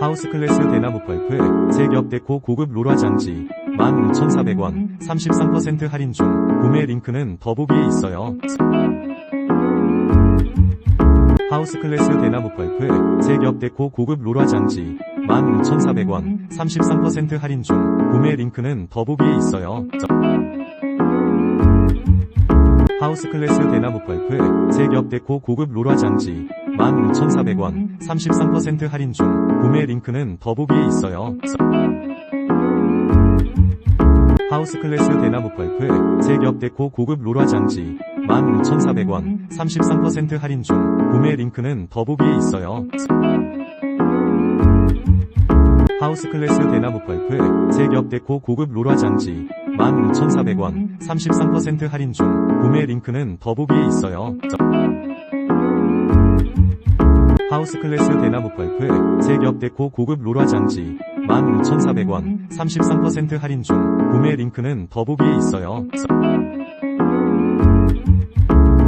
하우스 클래스 대나무 펄프, 데코 고급 로라 장지, 15,400원, 33% 할인 중, 구매 링크는 더보기에 있어요. 하우스 클래스 대나무 펄프, 데코 고급 로라 장지, 15,400원, 33% 할인 중, 구매 링크는 더보기에 있어요. 하우스 클래스 대나무 펄프, 데코 고급 로라 장지, 15,400원, 33% 할인 중, 구매 링크는 더보기에 있어요. 하우스 클래스 대나무 펄프, 세겹 데코 고급 로라 장지, 15,400원, 33% 할인 중, 구매 링크는 더보기에 있어요. 하우스 클래스 대나무 펄프, 세겹 데코 고급 로라 장지, 15,400원, 33% 할인 중, 구매 링크는 더보기에 있어요. 하우스 클래스 대나무 펄프, 데코 고급 로라 장지, 15,400원, 33% 할인 중, 구매 링크는 더보기에 있어요.